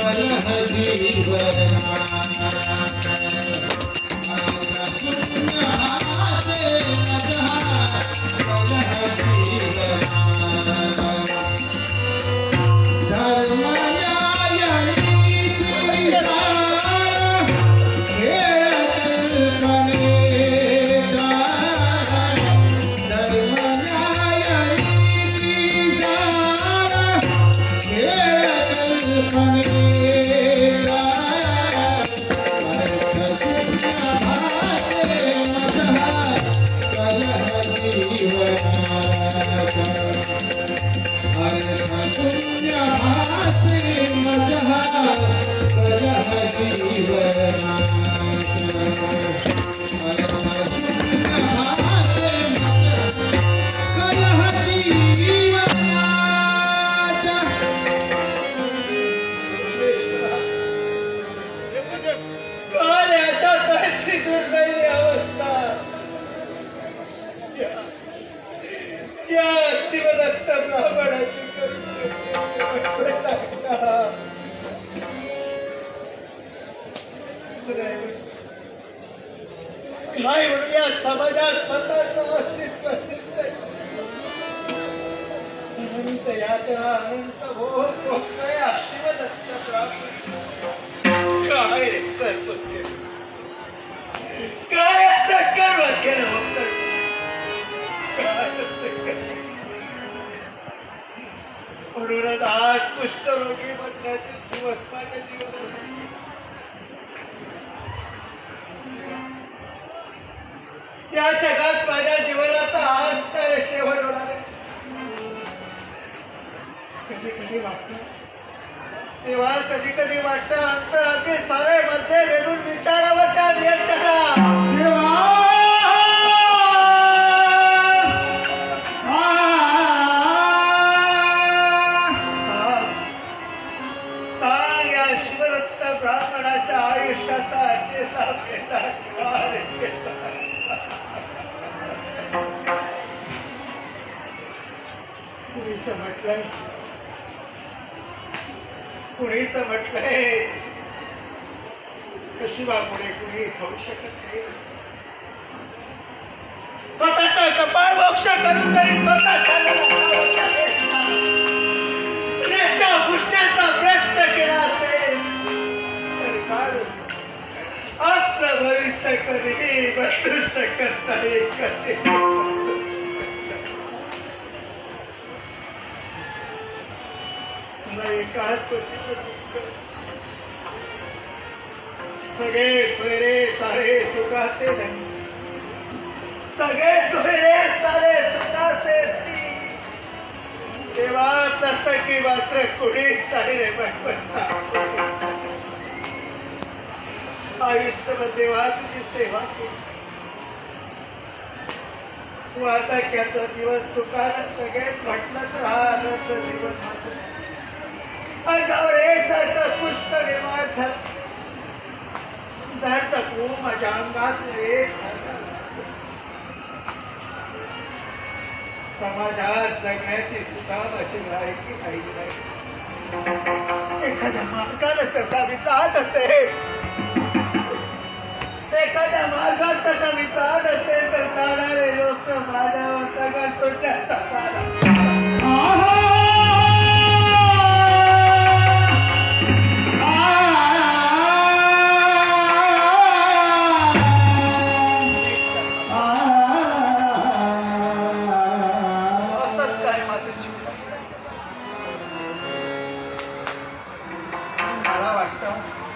कलह जीवना जीवनाचा अर्थ शून्य भासे मजहा काय म्हणून या समाजात स्वतःचं अस्तित्व सिद्ध अनंत यात अनंत भोग भोगतोय शिवदत्त प्राप्त. काय रे कर्म काय आता कर्म केलं म्हणूनच आज कुष्ठरोगी बनण्याचे दिवस माझ्या जीवनात. या जगात माझ्या जीवनाचा आज तर शेवट होणार आहे कधी कधी वाटत. तेव्हा कधी कधी वाटतं अंतरातील सारे मध्ये वेधून विचारावं त्या नियंत्रणा ब्राह्मणाच्या आयुष्याचा चेता पेटा काय कुणीच म्हटलंय? कुणीच म्हटलंय? कशी पुढे कुणी खाऊ शकत नाही? स्वतःचा कपाळ मोक्ष करून तरी स्वतः आपलं भविष्य कधी? बसू शकत नाही कधी मला सगळे सोयरे सारे सुखाचे सगळे सोयरे सारे सुखाचे देवा तेव्हा तसं की मात्र कुणीच नाही रे पण आयुष्यभर देवा तुझी सेवा केली तू आता त्याचा दिवस सुखानं सगळ्यात म्हटलं तर हा आनंद दिवस माझा अंगावर एकसारखं पुष्ट निर्माण झालं धरत तू माझ्या अंगात एक समाजात जगण्याची सुद्धा माझी लायकी नाही नाही एखाद्या मालकानं जर का जात असेल एखाद्या मार्गात जर का मी जात असेल तर जाणारे लोक माझ्यावर दगड